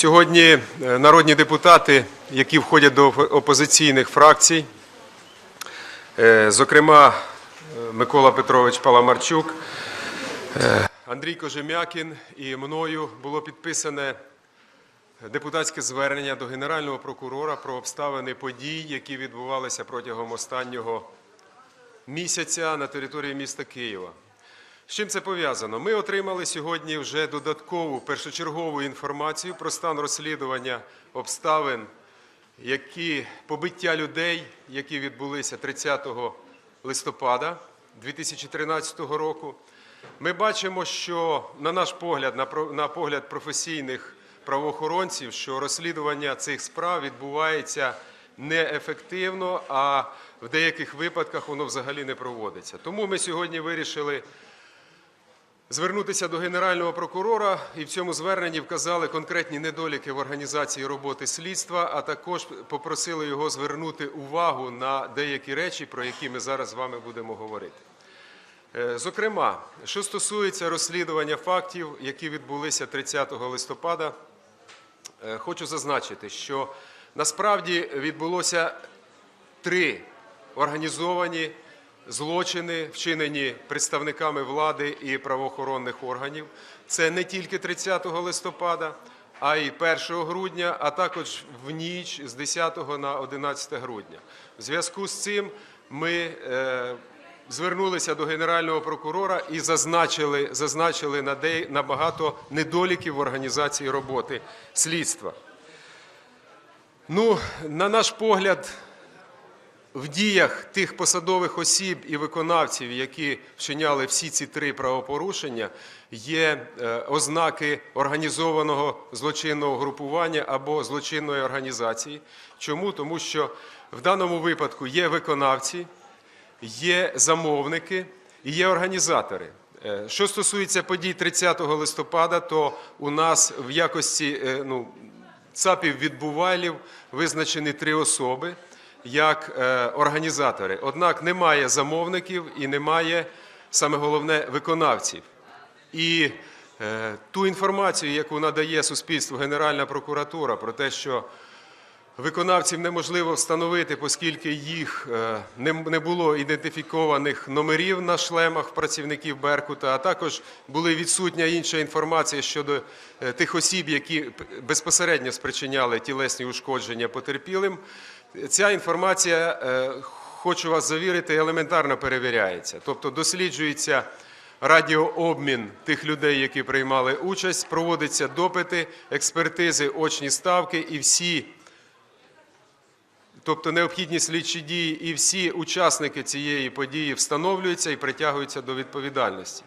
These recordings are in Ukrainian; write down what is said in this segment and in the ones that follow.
Сьогодні е, народні депутати, які входять до опозиційних фракцій, е, зокрема е, Микола Петрович Паламарчук, Андрій Кожем'якін і мною було підписане депутатське звернення до Генерального прокурора про обставини подій, які відбувалися протягом останнього місяця на території міста Києва. З чим це пов'язано? Ми отримали сьогодні вже додаткову першочергову інформацію про стан розслідування обставин, які побиття людей, які відбулися 30 листопада 2013 року. Ми бачимо, що на наш погляд, на погляд професійних правоохоронців, що розслідування цих справ відбувається неефективно, а в деяких випадках воно взагалі не проводиться. Тому ми сьогодні вирішили звернутися до Генерального прокурора і в цьому зверненні вказали конкретні недоліки в організації роботи слідства, а також попросили його звернути увагу на деякі речі, про які ми зараз з вами будемо говорити. Е, Зокрема, що стосується розслідування фактів, які відбулися 30 листопада, е, хочу зазначити, що насправді відбулося три організовані злочини, вчинені представниками влади і правоохоронних органів. Це не тільки 30 листопада, а й 1 грудня, а також в ніч з 10 на 11 грудня. В зв'язку з цим ми е, звернулися до Генерального прокурора і зазначили, зазначили на, де, на багато недоліків в організації роботи слідства. Ну, на наш погляд, в діях тих посадових осіб і виконавців, які вчиняли всі ці три правопорушення, є е, ознаки організованого злочинного групування або злочинної організації. Чому? Тому що в даному випадку є виконавці, є замовники і є організатори. Е, Що стосується подій 30 листопада, то у нас в якості е, ну, ЦАПів відбувайлів визначені три особи як е, організатори. Однак немає замовників і немає, саме головне, виконавців. І е, ту інформацію, яку надає суспільству Генеральна прокуратура про те, що Виконавців неможливо встановити, оскільки їх е, не було ідентифікованих номерів на шлемах працівників Беркута, а також була відсутня інша інформація щодо тих осіб, які безпосередньо спричиняли тілесні ушкодження потерпілим. Ця інформація, е, хочу вас завірити, елементарно перевіряється. Тобто досліджується радіообмін тих людей, які приймали участь, проводяться допити, експертизи, очні ставки і всі Тобто необхідні слідчі дії і всі учасники цієї події встановлюються і притягуються до відповідальності.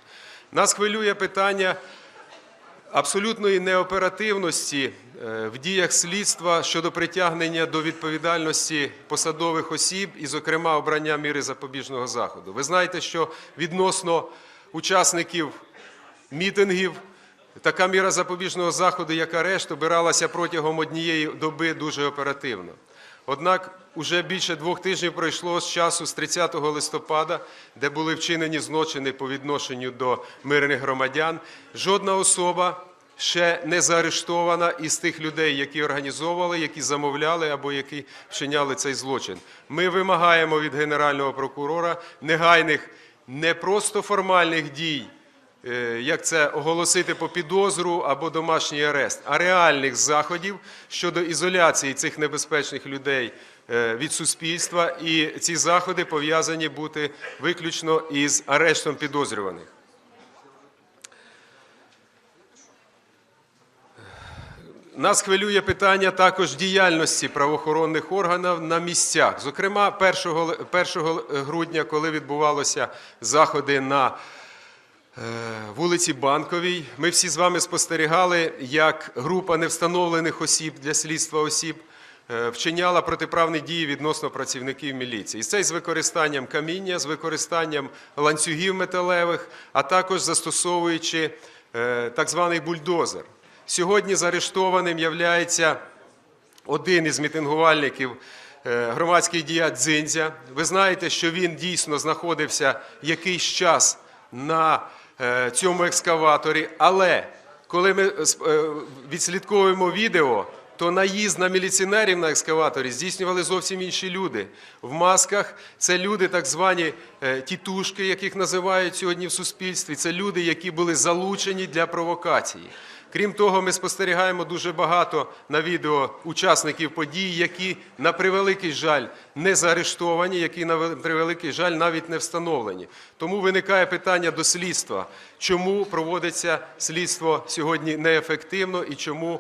Нас хвилює питання абсолютної неоперативності е, в діях слідства щодо притягнення до відповідальності посадових осіб і, зокрема, обрання міри запобіжного заходу. Ви знаєте, що відносно учасників мітингів така міра запобіжного заходу, як арешт, обиралася протягом однієї доби дуже оперативно. Однак уже більше двох тижнів пройшло з часу з 30 листопада, де були вчинені злочини по відношенню до мирних громадян. Жодна особа ще не заарештована із тих людей, які організовували, які замовляли або які вчиняли цей злочин. Ми вимагаємо від Генерального прокурора негайних не просто формальних дій як це оголосити по підозру або домашній арест, а реальних заходів щодо ізоляції цих небезпечних людей е, від суспільства, і ці заходи пов'язані бути виключно із арештом підозрюваних. Нас хвилює питання також діяльності правоохоронних органів на місцях. Зокрема, 1 грудня, коли відбувалися заходи на е, вулиці Банковій, ми всі з вами спостерігали, як група невстановлених осіб для слідства осіб е, вчиняла протиправні дії відносно працівників міліції. І це з використанням каміння, з використанням ланцюгів металевих, а також застосовуючи е, так званий бульдозер. Сьогодні заарештованим являється один із мітингувальників, е, громадський діяч Дзиндзя. Ви знаєте, що він дійсно знаходився якийсь час на е, цьому екскаваторі, але коли ми е, е, відслідковуємо відео, то наїзд на міліціонерів на екскаваторі здійснювали зовсім інші люди. В масках це люди, так звані е, тітушки, яких називають сьогодні в суспільстві. Це люди, які були залучені для провокації. Крім того, ми спостерігаємо дуже багато на відео учасників подій, які на превеликий жаль не заарештовані, які на ве- превеликий жаль навіть не встановлені. Тому виникає питання до слідства, чому проводиться слідство сьогодні неефективно і чому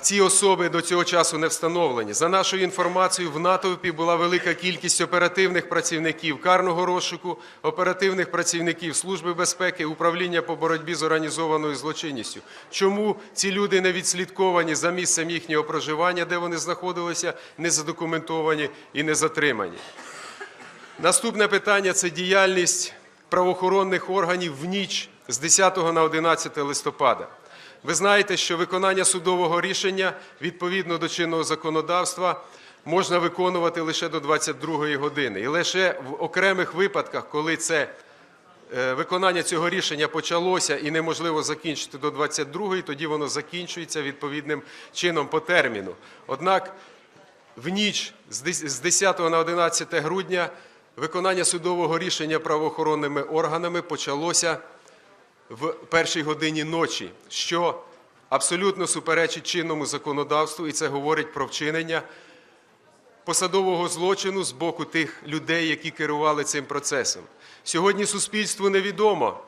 Ці особи до цього часу не встановлені. За нашою інформацією, в натовпі була велика кількість оперативних працівників карного розшуку, оперативних працівників Служби безпеки, управління по боротьбі з організованою злочинністю. Чому ці люди не відслідковані за місцем їхнього проживання, де вони знаходилися, не задокументовані і не затримані? Наступне питання це діяльність правоохоронних органів в ніч з 10 на 11 листопада. Ви знаєте, що виконання судового рішення відповідно до чинного законодавства можна виконувати лише до 22 години. І лише в окремих випадках, коли це е, виконання цього рішення почалося і неможливо закінчити до 22-ї, тоді воно закінчується відповідним чином по терміну. Однак в ніч з 10 на 11 грудня виконання судового рішення правоохоронними органами почалося в першій годині ночі, що абсолютно суперечить чинному законодавству, і це говорить про вчинення посадового злочину з боку тих людей, які керували цим процесом. Сьогодні суспільству невідомо,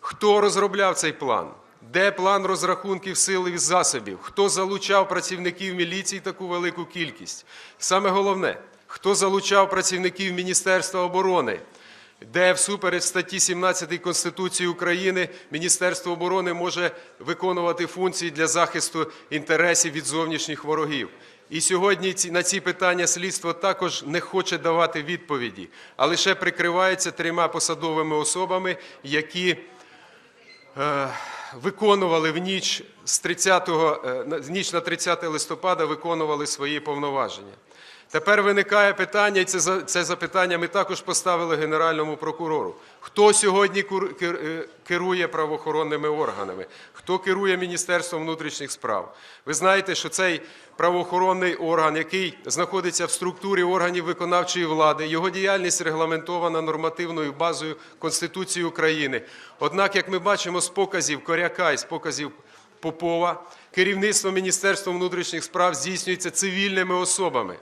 хто розробляв цей план, де план розрахунків сил і засобів, хто залучав працівників міліції таку велику кількість. Саме головне, хто залучав працівників Міністерства оборони, де всупереч статті 17 Конституції України Міністерство оборони може виконувати функції для захисту інтересів від зовнішніх ворогів. І сьогодні на ці питання слідство також не хоче давати відповіді, а лише прикривається трьома посадовими особами, які е, виконували в ніч з 30, е, ніч на 30 листопада виконували свої повноваження. Тепер виникає питання, і це, це запитання ми також поставили Генеральному прокурору. Хто сьогодні е, керує правоохоронними органами? Хто керує Міністерством внутрішніх справ? Ви знаєте, що цей правоохоронний орган, який знаходиться в структурі органів виконавчої влади, його діяльність регламентована нормативною базою Конституції України. Однак, як ми бачимо з показів Коряка і з показів Попова, керівництво Міністерства внутрішніх справ здійснюється цивільними особами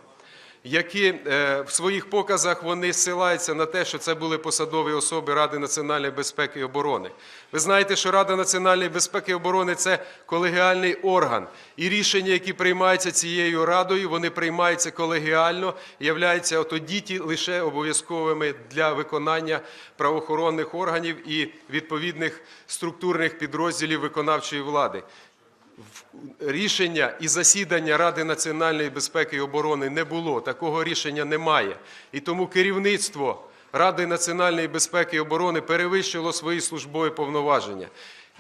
які е, в своїх показах вони ссилаються на те, що це були посадові особи Ради національної безпеки і оборони. Ви знаєте, що Рада національної безпеки і оборони це колегіальний орган, і рішення, які приймаються цією радою, вони приймаються колегіально, являються тоді ті лише обов'язковими для виконання правоохоронних органів і відповідних структурних підрозділів виконавчої влади рішення і засідання Ради національної безпеки і оборони не було. Такого рішення немає. І тому керівництво Ради національної безпеки і оборони перевищило свої службові повноваження.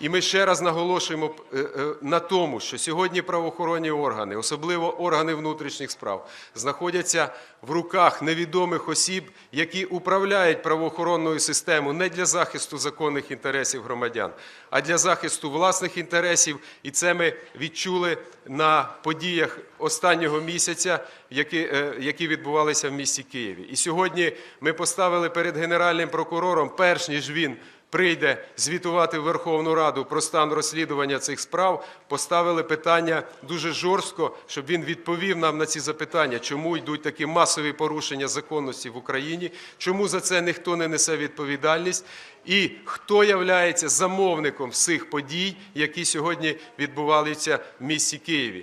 І ми ще раз наголошуємо е, е, на тому, що сьогодні правоохоронні органи, особливо органи внутрішніх справ, знаходяться в руках невідомих осіб, які управляють правоохоронною системою не для захисту законних інтересів громадян, а для захисту власних інтересів. І це ми відчули на подіях останнього місяця, які, е, які відбувалися в місті Києві. І сьогодні ми поставили перед генеральним прокурором, перш ніж він прийде звітувати в Верховну Раду про стан розслідування цих справ, поставили питання дуже жорстко, щоб він відповів нам на ці запитання, чому йдуть такі масові порушення законності в Україні, чому за це ніхто не несе відповідальність, і хто являється замовником всіх подій, які сьогодні відбувалися в місті Києві.